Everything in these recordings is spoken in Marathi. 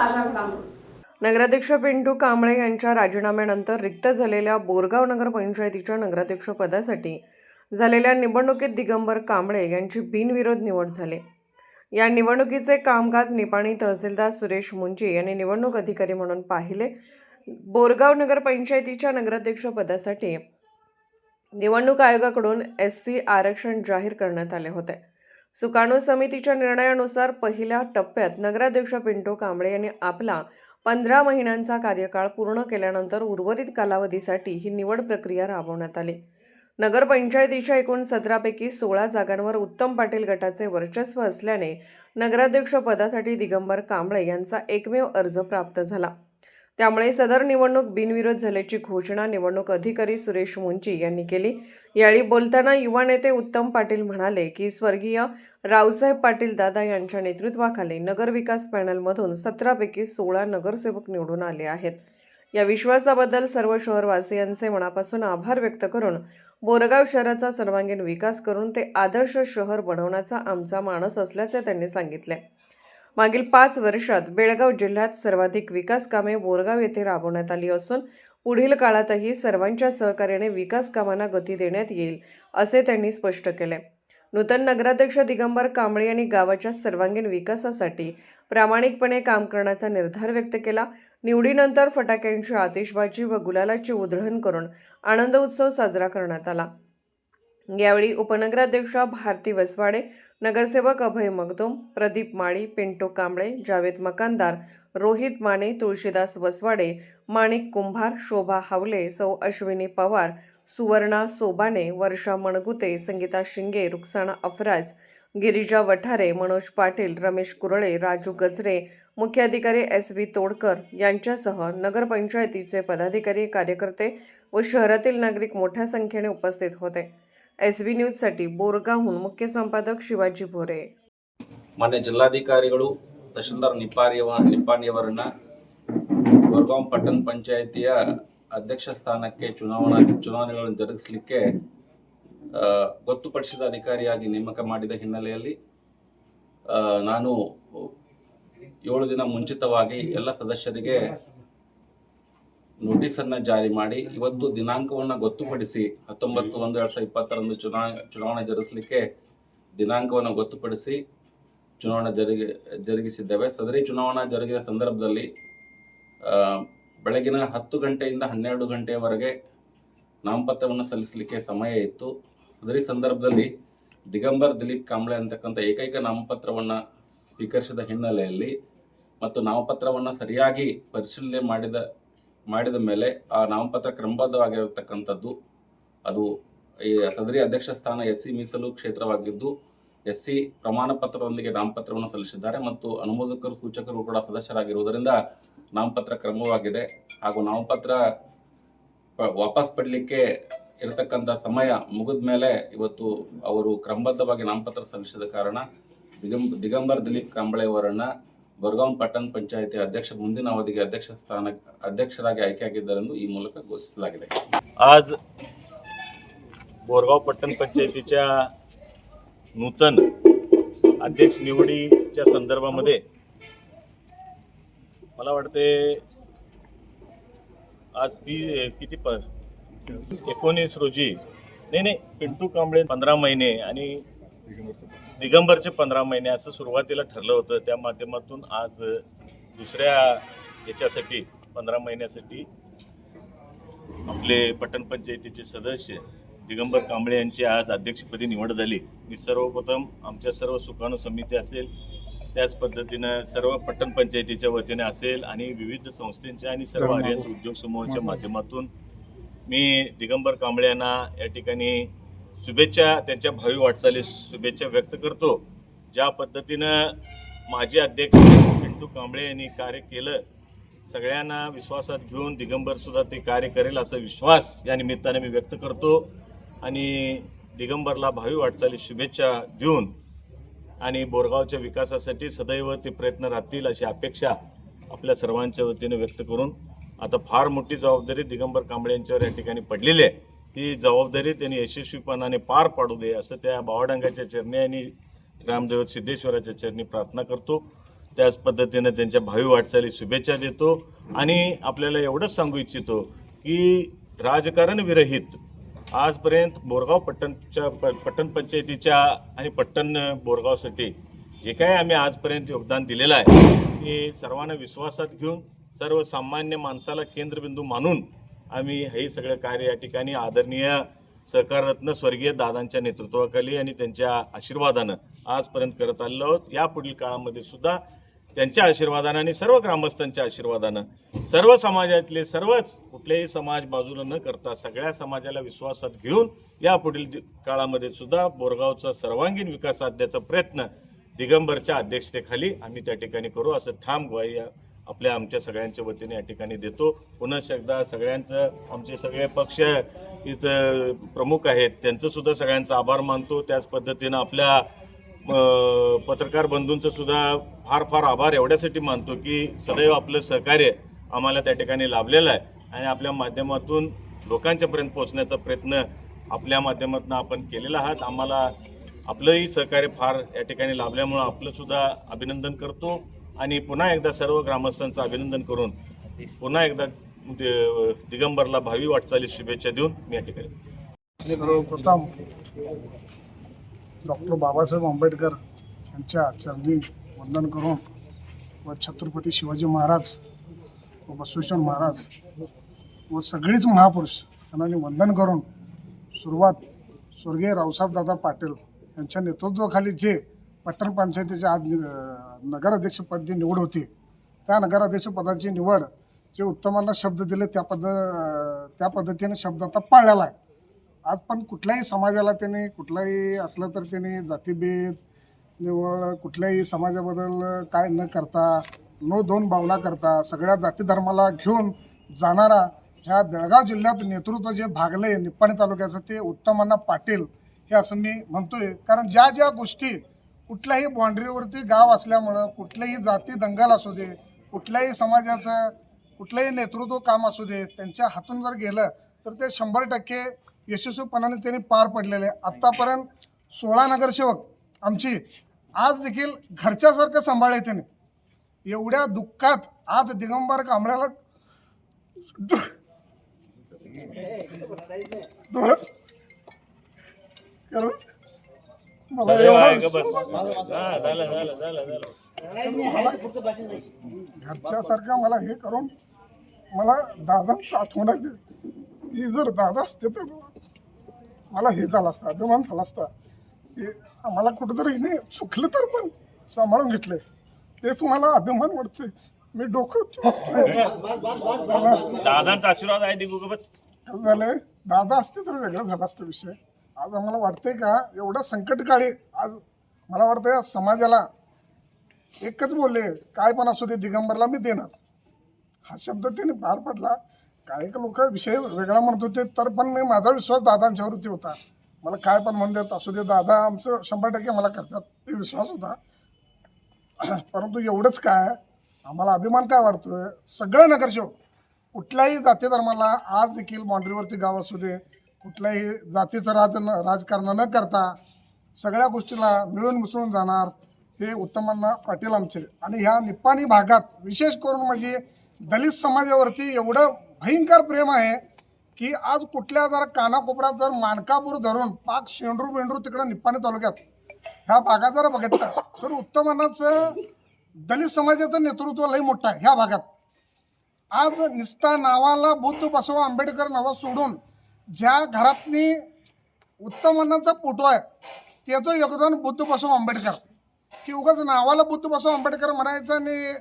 ताज्या घडामोडी. नगराध्यक्ष पिंटू कांबळे यांच्या राजीनाम्यानंतर रिक्त झालेल्या बोरगाव नगरपंचायतीच्या नगराध्यक्षपदासाठी झालेल्या निवडणुकीत दिगंबर कांबळे यांची बिनविरोध निवड झाली. या निवडणुकीचे कामकाज निपाणी तहसीलदार सुरेश मुंजे यांनी निवडणूक अधिकारी म्हणून पाहिले. बोरगाव नगरपंचायतीच्या नगराध्यक्षपदासाठी निवडणूक आयोगाकडून एस सी आरक्षण जाहीर करण्यात आले होते. सुकाणू समितीच्या निर्णयानुसार पहिल्या टप्प्यात नगराध्यक्ष पिंटू कांबळे यांनी आपला पंधरा महिन्यांचा कार्यकाळ पूर्ण केल्यानंतर उर्वरित कालावधीसाठी ही निवड प्रक्रिया राबवण्यात आली. नगरपंचायतीच्या एकूण सतरापैकी सोळा जागांवर उत्तम पाटील गटाचे वर्चस्व असल्याने नगराध्यक्ष पदासाठी दिगंबर कांबळे यांचा एकमेव अर्ज प्राप्त झाला. त्यामुळे सदर निवडणूक बिनविरोध झाल्याची घोषणा निवडणूक अधिकारी सुरेश मुंची यांनी केली. यावेळी बोलताना युवा नेते उत्तम पाटील म्हणाले की स्वर्गीय रावसाहेब पाटील दादा यांच्या नेतृत्वाखाली नगरविकास पॅनलमधून सतरापैकी सोळा नगरसेवक निवडून आले आहेत. या विश्वासाबद्दल सर्व शहरवासियांचे मनापासून आभार व्यक्त करून बोरगाव शहराचा सर्वांगीण विकास करून ते आदर्श शहर बनवण्याचा आमचा मानस असल्याचे त्यांनी सांगितले. मागील पाच वर्षात बेळगाव जिल्ह्यात सर्वाधिक विकास कामे बोरगाव येथे राबवण्यात आली असून पुढील काळातही सर्वांच्या सहकार्याने विकास कामांना गती देण्यात येईल असे त्यांनी स्पष्ट केले. नूतन नगराध्यक्ष दिगंबर कांबळे यांनी गावाच्या सर्वांगीण विकासासाठी प्रामाणिकपणे काम करण्याचा निर्धार व्यक्त केला. निवडीनंतर फटाक्यांची आतिषबाजी व गुलालाची उधळण करून आनंद उत्सव साजरा करण्यात आला. यावेळी उपनगराध्यक्षा भारती वसवाडे नगरसेवक अभय मगदोम प्रदीप माळी पिंटू कांबळे जावेद मकानदार रोहित माने तुळशीदास वसवाडे माणिक कुंभार शोभा हावले सौ अश्विनी पवार सुवर्णा सोबाने वर्षा मणगुते संगीता शिंगे रुक्साना अफराज गिरिजा वठारे मनोज पाटील रमेश कुरळे राजू गजरे मुख्याधिकारी एस व्ही तोडकर यांच्यासह नगरपंचायतीचे पदाधिकारी कार्यकर्ते व शहरातील नागरिक मोठ्या संख्येने उपस्थित होते. एस व्ही न्यूजसाठी बोरगावहून मुख्य संपादक शिवाजी भोरे ಮಾನ್ಯ ಜಿಲ್ಲಾಧಿಕಾರಿಗಳು ತಹಶೀಲ್ದಾರ್ ನಿಪಾರಿಯವ ನಿಪಾಣಿಯವರನ್ನ ಗೊರ್ಗಾಂವ್ ಪಟ್ಟಣ ಪಂಚಾಯಿತಿಯ ಅಧ್ಯಕ್ಷ ಸ್ಥಾನಕ್ಕೆ ಚುನಾವಣಾ ಚುನಾವಣೆಗಳನ್ನು ಜರುಗಿಸಲಿಕ್ಕೆ ಆ, ಗೊತ್ತುಪಡಿಸಿದ ಅಧಿಕಾರಿಯಾಗಿ ನೇಮಕ ಮಾಡಿದ ಹಿನ್ನೆಲೆಯಲ್ಲಿ ಆ, ನಾನು ಏಳು ದಿನ ಮುಂಚಿತವಾಗಿ ಎಲ್ಲ ಸದಸ್ಯರಿಗೆ ನೋಟಿಸ್ ಅನ್ನ ಜಾರಿ ಮಾಡಿ ಇವತ್ತು ದಿನಾಂಕವನ್ನ ಗೊತ್ತುಪಡಿಸಿ ಹತ್ತೊಂಬತ್ತು ಒಂದು ಎರಡ್ ಸಾವಿರದ ಇಪ್ಪತ್ತರಂದು ಚುನಾ ಚುನಾವಣೆ ಜರುಗಿಸಲಿಕ್ಕೆ ದಿನಾಂಕವನ್ನು ಗೊತ್ತುಪಡಿಸಿ ಚುನಾವಣೆ ಜರುಗಿ ಜರುಗಿಸಿದ್ದೇವೆ. ಸದರಿ ಚುನಾವಣಾ ಜರುಗಿದ ಸಂದರ್ಭದಲ್ಲಿ ಬೆಳಗಿನ ಹತ್ತು ಗಂಟೆಯಿಂದ ಹನ್ನೆರಡು ಗಂಟೆಯವರೆಗೆ ನಾಮಪತ್ರವನ್ನು ಸಲ್ಲಿಸಲಿಕ್ಕೆ ಸಮಯ ಇತ್ತು. ಸದರಿ ಸಂದರ್ಭದಲ್ಲಿ ದಿಗಂಬರ್ ದಿಲೀಪ್ ಕಾಂಬ್ಳೆ ಅಂತಕ್ಕಂಥ ಏಕೈಕ ನಾಮಪತ್ರವನ್ನು ಸ್ವೀಕರಿಸಿದ ಹಿನ್ನೆಲೆಯಲ್ಲಿ ಮತ್ತು ನಾಮಪತ್ರವನ್ನು ಸರಿಯಾಗಿ ಪರಿಶೀಲನೆ ಮಾಡಿದ ಮಾಡಿದ ಮೇಲೆ ಆ ನಾಮಪತ್ರ ಕ್ರಮಬದ್ಧವಾಗಿರತಕ್ಕಂಥದ್ದು, ಅದು ಈ ಸದರಿ ಅಧ್ಯಕ್ಷ ಸ್ಥಾನ ಎಸ್ ಸಿ ಮೀಸಲು ಕ್ಷೇತ್ರವಾಗಿದ್ದು ಎಸ್ ಸಿ ಪ್ರಮಾಣ ಪತ್ರದೊಂದಿಗೆ ನಾಮಪತ್ರವನ್ನು ಸಲ್ಲಿಸಿದ್ದಾರೆ ಮತ್ತು ಅನುಮೋದಕರು, ಸೂಚಕರು ಕೂಡ ಸದಸ್ಯರಾಗಿರುವುದರಿಂದ ನಾಮಪತ್ರ ಕ್ರಮವಾಗಿದೆ. ಹಾಗೂ ನಾಮಪತ್ರ ವಾಪಸ್ ಪಡಲಿಕ್ಕೆ ಇರತಕ್ಕಂಥ ಸಮಯ ಮುಗಿದ ಮೇಲೆ ಇವತ್ತು ಅವರು ಕ್ರಮಬದ್ಧವಾಗಿ ನಾಮಪತ್ರ ಸಲ್ಲಿಸಿದ ಕಾರಣ ದಿಗಂ, ದಿಗಂಬರ್ ದಿಲೀಪ್ ಕಾಂಬಳೆ ಅವರನ್ನ ಬರ್ಗಾಂವ್ ಪಟ್ಟಣ ಪಂಚಾಯಿತಿ ಅಧ್ಯಕ್ಷ ಮುಂದಿನ ಅವಧಿಗೆ ಅಧ್ಯಕ್ಷ ಸ್ಥಾನ ಅಧ್ಯಕ್ಷರಾಗಿ ಆಯ್ಕೆಯಾಗಿದ್ದಾರೆಂದು ಈ ಮೂಲಕ ಘೋಷಿಸಲಾಗಿದೆ आज बोरगाव पट्टण पंचायतीच्या नूतन अध्यक्ष निवडीच्या संदर्भामध्ये मला वाटते आज ती किती प एकोणीस रोजी नाही नाही पिंटू कांबळे पंधरा महिने आणि दिगंबरचे पंधरा महिने असं सुरुवातीला ठरलं होतं. त्या माध्यमातून आज दुसऱ्या याच्यासाठी पंधरा महिन्यासाठी आपले पटण पंचायतीचे सदस्य दिगंबर कांबळे यांची आज अध्यक्षपदी निवड झाली. मी सर्वप्रथम आमच्या सर्व सुकाणू समिती असेल त्याच पद्धतीनं सर्व पटण पंचायतीच्या वतीने असेल आणि विविध संस्थेच्या आणि सर्व आर्यन उद्योग समूहाच्या माध्यमातून मी दिगंबर कांबळे यांना या ठिकाणी शुभेच्छा त्यांच्या भावी वाटचालीस शुभेच्छा व्यक्त करतो. ज्या पद्धतीनं माजी अध्यक्ष पिंटू कांबळे यांनी कार्य केलं सगळ्यांना विश्वासात घेऊन दिगंबरसुद्धा ते कार्य करेल असा विश्वास या निमित्ताने मी व्यक्त करतो. आणि दिगंबरला भावी वाटचाली शुभेच्छा देऊन आणि बोरगावच्या विकासासाठी सदैव ते प्रयत्न राहतील अशी अपेक्षा आपल्या सर्वांच्या वतीने व्यक्त करून आता फार मोठी जबाबदारी दिगंबर कांबळे यांच्यावर या ठिकाणी पडलेली आहे. ती जबाबदारी त्यांनी यशस्वीपणाने पार पाडू दे असं त्या भावाडंगाच्या चरणी आणि ग्रामदैवत सिद्धेश्वराच्या चरणी प्रार्थना करतो. त्याच पद्धतीनं त्यांच्या भावी वाटचाली शुभेच्छा देतो. आणि आपल्याला एवढंच सांगू इच्छितो की राजकारण विरहित आजपर्यंत बोरगाव पट्टणच्या प- पट्टण पंचायतीच्या आणि पट्टण बोरगावसाठी जे काही आम्ही आजपर्यंत योगदान दिलेलं आहे ते सर्वांना विश्वासात घेऊन सर्वसामान्य माणसाला केंद्रबिंदू मानून आम्ही हे सगळं कार्य या ठिकाणी आदरणीय सहकाररत्न स्वर्गीय दादांच्या नेतृत्वाखाली आणि त्यांच्या आशीर्वादानं आजपर्यंत करत आलेलो आहोत. या पुढील काळामध्ये सुद्धा त्यांच्या आशीर्वादानं आणि सर्व ग्रामस्थांच्या आशीर्वादानं सर्व समाजातले सर्वच कुठलेही समाज बाजूला न करता सगळ्या समाजाला विश्वासात घेऊन यापुढील दि- काळामध्ये सुद्धा बोरगावचा सर्वांगीण विकास साधण्याचा प्रयत्न दिगंबरच्या अध्यक्षतेखाली आम्ही त्या ठिकाणी करू. असं ठाम ग्वाही या- आपल्या आमच्या सगळ्यांच्या वतीने या ठिकाणी देतो. पुन्हा एकदा सगळ्यांचं आमचे सगळे पक्ष इथं प्रमुख आहेत त्यांचं सुद्धा सगळ्यांचा आभार मानतो. त्याच पद्धतीनं आपल्या पत्रकार बंधूंचं सुद्धा फार फार आभार. एवढ्यासाठी मानतो की सदैव आपलं सहकार्य आम्हाला त्या ठिकाणी लाभलेलं आहे. आणि आपल्या माध्यमातून लोकांच्यापर्यंत पोहोचण्याचा प्रयत्न आपल्या माध्यमातून आपण केलेला आहात. आम्हाला आपलंही सहकार्य फार या ठिकाणी लाभल्यामुळं आपलंसुद्धा अभिनंदन करतो. आणि पुन्हा एकदा सर्व ग्रामस्थांचं अभिनंदन करून पुन्हा एकदा दि- दिगंबरला भावी वाटचाली शुभेच्छा देऊन मी या ठिकाणी सर्वप्रथम डॉक्टर बाबासाहेब आंबेडकर यांच्या चरणी वंदन करून व छत्रपती शिवाजी महाराज व बसवेश्वर महाराज व सगळीच महापुरुष यांना वंदन करून सुरुवात स्वर्गीय रावसाहेबदादा पाटील यांच्या नेतृत्वाखाली जे पट्टण पंचायतीचे आज नगराध्यक्षपदी निवड होती. त्या नगराध्यक्षपदाची निवड जे उत्तमांना शब्द दिले त्या पद्ध त्या पद्धतीने शब्द आता पाळलेला आहे. आज पण कुठल्याही समाजाला त्यांनी कुठलाही असलं तर त्यांनी जातीभेद निवड कुठल्याही समाजाबद्दल काय न करता नो दोन भावना करता सगळ्या जाती धर्माला घेऊन जाणारा ह्या बेळगाव जिल्ह्यात नेतृत्व जे भागले निप्पाणी तालुक्याचं ते उत्तमांना पाटील हे असं मी म्हणतोय. कारण ज्या ज्या गोष्टी कुठल्याही बाँड्रीवरती गाव असल्यामुळं कुठल्याही जाती दंगल असू दे कुठल्याही समाजाचं कुठलंही नेतृत्व काम असू दे त्यांच्या हातून जर गेलं तर ते शंभर टक्के यशस्वीपणाने त्यांनी पार पडलेले आहे. आत्तापर्यंत सोळा नगरसेवक आमची आज देखील घरच्यासारखं सांभाळले त्यांनी एवढ्या दुःखात आज दिगंबर कांबळ्याला डोळस घरच्यासारखं मला हे करून मला दादांचं आठवण आली की जर दादा असते तर मला हे झालं असतं अभिमान झाला असता. की आम्हाला कुठंतरी हिने चुकलं तर पण सांभाळून घेतले. तेच मला अभिमान वाटते मी डोकं दादांचा आशीर्वाद आहे कसं झालंय? दादा असते तर वेगळं झाला असतं विषय. आज आम्हाला वाटतंय का एवढं संकटकाळी आज मला वाटतं या समाजाला एकच बोलले काय पण असू दे दिगंबरला मी देणार. हा शब्द त्याने पार पडला. काही लोक विषय वेगळा म्हणत होते तर पण मी माझा विश्वास दादांच्यावरती होता. मला काय पण म्हणून देत असू दे दादा आमचं शंभर टक्के मला करतात ते विश्वास होता. परंतु एवढंच काय आम्हाला अभिमान काय वाटतोय सगळं नगरसेवक कुठल्याही जाती धर्माला आज देखील बाँड्रीवरती गाव असू दे कुठल्याही जातीचं राज न राजकारण न करता सगळ्या गोष्टीला मिळून मिसळून जाणार हे उत्तमांना पाटील आमचे. आणि ह्या निप्पाणी भागात विशेष करून म्हणजे दलित समाजावरती एवढं भयंकर प्रेम आहे की आज कुठल्या जर कानाकोपऱ्यात जर मानकापूर धरून पाक शेंडरू बेंडरू तिकडं निप्पाणी तालुक्यात ह्या भागात जर बघितलं तर उत्तमानाचं दलित समाजाचं नेतृत्व लई मोठं आहे ह्या भागात. आज निस्ता नावाला बुद्ध बसव आंबेडकर नावा सोडून ज्या घरातनी उत्तमानाचा फोटो आहे त्याचं योगदान बुद्ध बसव आंबेडकर. की उगाच नावाला बुद्ध बसव आंबेडकर म्हणायचं आणि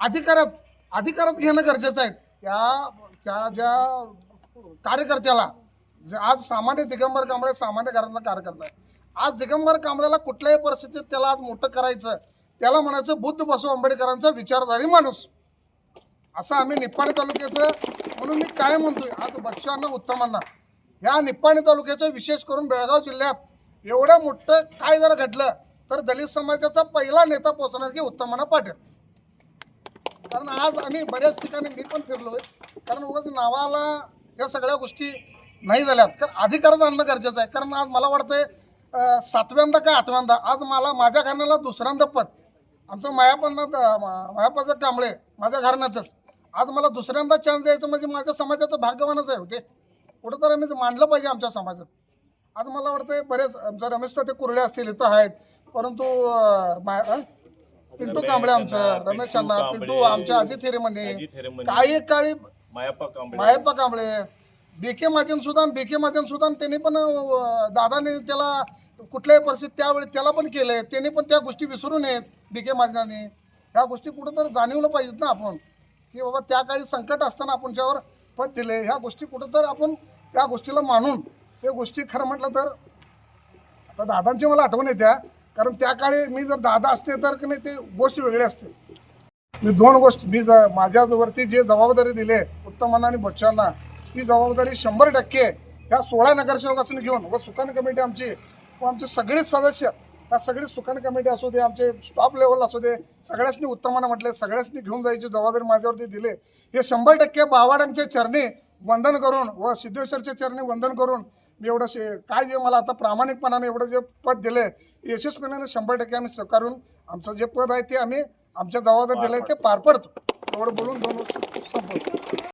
अधिकारात अधिकारात घेणं गरजेचं आहे. त्या त्या ज्या कार्यकर्त्याला आज सामान्य दिगंबर कांबळे सामान्य घरातला कार्यकर्ता आहे. आज दिगंबर कांबळेला कुठल्याही परिस्थितीत त्याला आज मोठं करायचं त्याला म्हणायचं बुद्ध बसव आंबेडकरांचा विचारधारी माणूस. असं आम्ही निपाणी तालुक्याचं म्हणून मी काय म्हणतोय आज बच्चांना उत्तमांना ह्या निप्पाणी तालुक्याचं विशेष करून बेळगाव जिल्ह्यात एवढं मोठं काय जर घडलं तर दलित समाजाचा पहिला नेता पोचणार की उत्तमांना पाटील. कारण आज आम्ही बऱ्याच ठिकाणी मी पण फिरलो आहे कारण उगाच नावाला या सगळ्या गोष्टी नाही झाल्यात. कारण अधिकारच आणणं गरजेचं आहे. कारण आज मला वाटतंय सातव्यांदा का आठव्यांदा आज मला माझ्या घराण्याला दुसऱ्यांदा पद. आमचं मायापण मायापाचं कांबळे माझ्या घराण्याचंच. आज मला दुसऱ्यांदा चान्स द्यायचं म्हणजे माझ्या समाजाचं भाग्यवानच आहे होते कुठं तर आम्ही मांडलं पाहिजे आमच्या समाजात. आज मला वाटतं बरेच आमचा रमेश ते कुर्ले असतील इथं आहेत. परंतु? पिंटू कांबळे आमचं रमेश अण्णा पिंटू आमच्या अजित हिरेमने. काही काळी मायाप्पा कांबळे. मायप्पा कांबळे. बी के महाजन सुद्धा बी के महाजन सुद्धा त्यांनी पण दादाने त्याला कुठल्याही परिस्थितीत त्यावेळी त्याला पण केलंय. त्यांनी पण त्या गोष्टी विसरू नयेत बी के महाजनाने ह्या गोष्टी कुठं तर जाणीवलं पाहिजेत ना आपण. की बाबा त्या काळी संकट असताना आपण ज्यावर पद दिले ह्या गोष्टी कुठं तर आपण त्या गोष्टीला मानून त्या गोष्टी खरं म्हटलं तर आता दादांची मला आठवण येत्या कारण त्या काळी मी जर दादा असते तर की नाही ते गोष्ट वेगळी असते. मी दोन गोष्ट मी ज- माझ्यावरती जे जबाबदारी दिले उत्तमांना आणि बच्चांना ती जबाबदारी शंभर टक्के ह्या सोळा नगरसेवकासून घेऊन व सुकान कमिटी आमची व आमचे सगळेच सदस्य त्या सगळी सुकान कमिटी असू दे आमचे स्टॉप लेवल असू दे सगळ्यांनी उत्तमानं म्हटले सगळ्यांनी घेऊन जायची जबाबदारी माझ्यावरती दिले हे शंभर टक्के बावाडांचे चरणी वंदन करून व सिद्धेश्वरचे चरणी वंदन करून मी एवढं शे काय जे मला आता प्रामाणिकपणाने एवढं जे पद दिले यशस्वीपणाने शंभर टक्के आम्ही स्वीकारून आमचं जे पद आहे ते आम्ही आमच्या जबाबदारी दिलं ते पार पडतो. एवढं बोलून दोन संपवतो